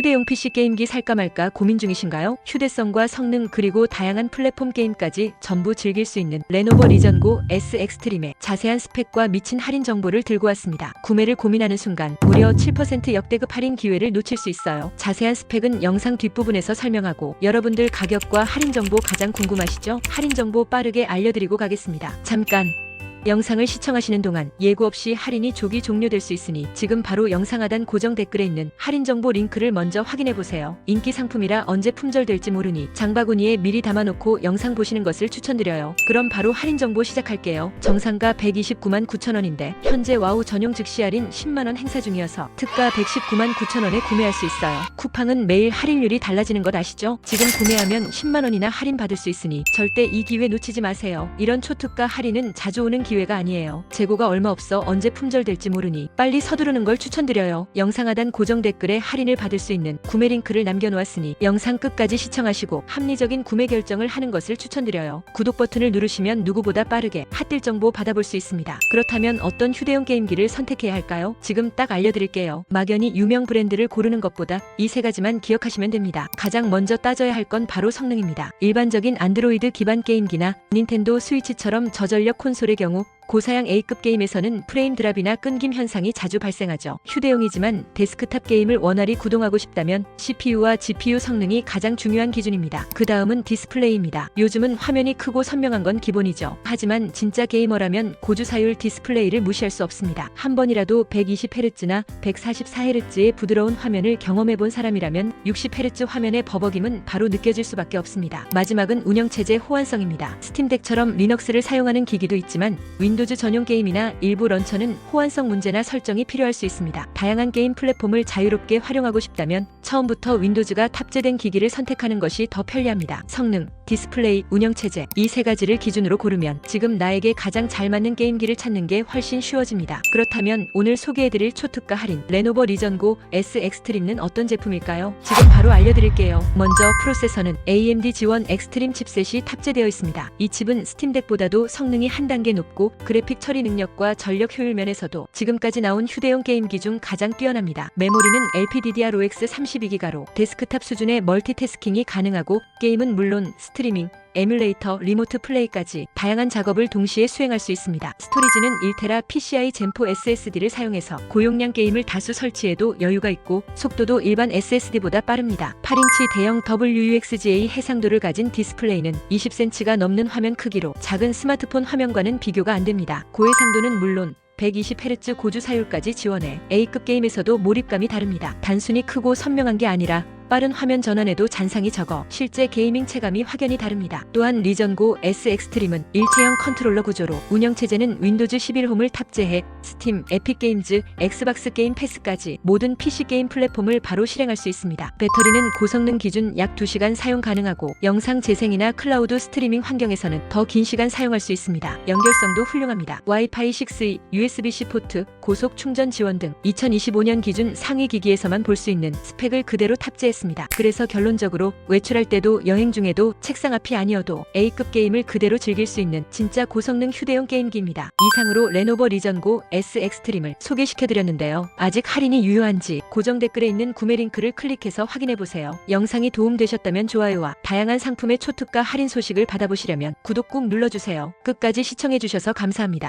휴대용 PC 게임기 살까 말까 고민 중이신가요? 휴대성과 성능 그리고 다양한 플랫폼 게임까지 전부 즐길 수 있는 레노버 리전고 S 엑스트림의 자세한 스펙과 미친 할인 정보를 들고 왔습니다. 구매를 고민하는 순간 무려 7% 역대급 할인 기회를 놓칠 수 있어요. 자세한 스펙은 영상 뒷부분에서 설명하고 여러분들 가격과 할인 정보 가장 궁금하시죠? 할인 정보 빠르게 알려드리고 가겠습니다. 잠깐 영상을 시청하시는 동안 예고 없이 할인이 조기 종료될 수 있으니 지금 바로 영상 하단 고정 댓글에 있는 할인 정보 링크를 먼저 확인해 보세요. 인기 상품이라 언제 품절될지 모르니 장바구니에 미리 담아놓고 영상 보시는 것을 추천드려요. 그럼 바로 할인 정보 시작할게요. 정상가 129만 9천 원인데 현재 와우 전용 즉시 할인 10만 원 행사 중이어서 특가 119만 9천 원에 구매할 수 있어요. 쿠팡은 매일 할인율이 달라지는 것 아시죠? 지금 구매하면 10만 원이나 할인 받을 수 있으니 절대 이 기회 놓치지 마세요. 이런 초특가 할인은 자주 오는 기회 가 아니에요. 재고가 얼마 없어 언제 품절될지 모르니 빨리 서두르는 걸 추천드려요. 영상 하단 고정 댓글에 할인을 받을 수 있는 구매 링크를 남겨놓았으니 영상 끝까지 시청하시고 합리적인 구매 결정을 하는 것을 추천드려요. 구독 버튼을 누르시면 누구보다 빠르게 핫딜 정보 받아볼 수 있습니다. 그렇다면 어떤 휴대용 게임기를 선택해야 할까요? 지금 딱 알려드릴게요. 막연히 유명 브랜드를 고르는 것보다 이 세 가지만 기억하시면 됩니다. 가장 먼저 따져야 할 건 바로 성능입니다. 일반적인 안드로이드 기반 게임기나 닌텐도 스위치처럼 저전력 콘솔의 경우 を 고사양 A급 게임에서는 프레임 드랍이나 끊김 현상이 자주 발생하죠. 휴대용이지만 데스크탑 게임을 원활히 구동하고 싶다면 CPU와 GPU 성능이 가장 중요한 기준입니다. 그 다음은 디스플레이입니다. 요즘은 화면이 크고 선명한 건 기본이죠. 하지만 진짜 게이머라면 고주사율 디스플레이를 무시할 수 없습니다. 한 번이라도 120Hz나 144Hz의 부드러운 화면을 경험해본 사람이라면 60Hz 화면의 버벅임은 바로 느껴질 수밖에 없습니다. 마지막은 운영체제 호환성입니다. 스팀덱처럼 리눅스를 사용하는 기기도 있지만 윈도우 즈 전용 게임이나 일부 런처는 호환성 문제나 설정이 필요할 수 있습니다. 다양한 게임 플랫폼을 자유롭게 활용하고 싶다면 처음부터 윈도우즈가 탑재된 기기를 선택하는 것이 더 편리합니다. 성능, 디스플레이, 운영체제 이 세 가지를 기준으로 고르면 지금 나에게 가장 잘 맞는 게임기를 찾는 게 훨씬 쉬워집니다. 그렇다면 오늘 소개해드릴 초특가 할인 레노버 리전고 S 엑스트림은 어떤 제품일까요? 지금 바로 알려드릴게요. 먼저 프로세서는 AMD 지원 엑스트림 칩셋이 탑재되어 있습니다. 이 칩은 스팀덱보다도 성능이 한 단계 높고 그래픽 처리 능력과 전력 효율 면에서도 지금까지 나온 휴대용 게임기 중 가장 뛰어납니다. 메모리는 LPDDR5X 32기가로 데스크탑 수준의 멀티태스킹이 가능하고 게임은 물론 스 트리밍, 에뮬레이터, 리모트 플레이까지 다양한 작업을 동시에 수행할 수 있습니다. 스토리지는 1테라 PCI 젠4 SSD를 사용해서 고용량 게임을 다수 설치해도 여유가 있고 속도도 일반 SSD보다 빠릅니다. 8인치 대형 WUXGA 해상도를 가진 디스플레이는 20cm가 넘는 화면 크기로 작은 스마트폰 화면과는 비교가 안 됩니다. 고해상도는 물론 120Hz 고주 사율까지 지원해 A급 게임에서도 몰입감이 다릅니다. 단순히 크고 선명한 게 아니라 빠른 화면 전환에도 잔상이 적어 실제 게이밍 체감이 확연히 다릅니다. 또한 리전고 S 엑스트림은 일체형 컨트롤러 구조로 운영체제는 윈도우즈 11 홈을 탑재해 스팀, 에픽 게임즈, 엑스박스 게임 패스까지 모든 PC 게임 플랫폼을 바로 실행할 수 있습니다. 배터리는 고성능 기준 약 2시간 사용 가능하고 영상 재생이나 클라우드 스트리밍 환경에서는 더 긴 시간 사용할 수 있습니다. 연결성도 훌륭합니다. 와이파이 6E, USB-C 포트, 고속 충전 지원 등 2025년 기준 상위 기기에서만 볼 수 있는 스펙을 그대로 탑재 했습니다. 그래서 결론적으로 외출할 때도 여행 중에도 책상 앞이 아니어도 A급 게임을 그대로 즐길 수 있는 진짜 고성능 휴대용 게임기입니다. 이상으로 레노버 리전고 S 엑스트림을 소개시켜드렸는데요. 아직 할인이 유효한지 고정 댓글에 있는 구매 링크를 클릭해서 확인해보세요. 영상이 도움되셨다면 좋아요와 다양한 상품의 초특가 할인 소식을 받아보시려면 구독 꾹 눌러주세요. 끝까지 시청해주셔서 감사합니다.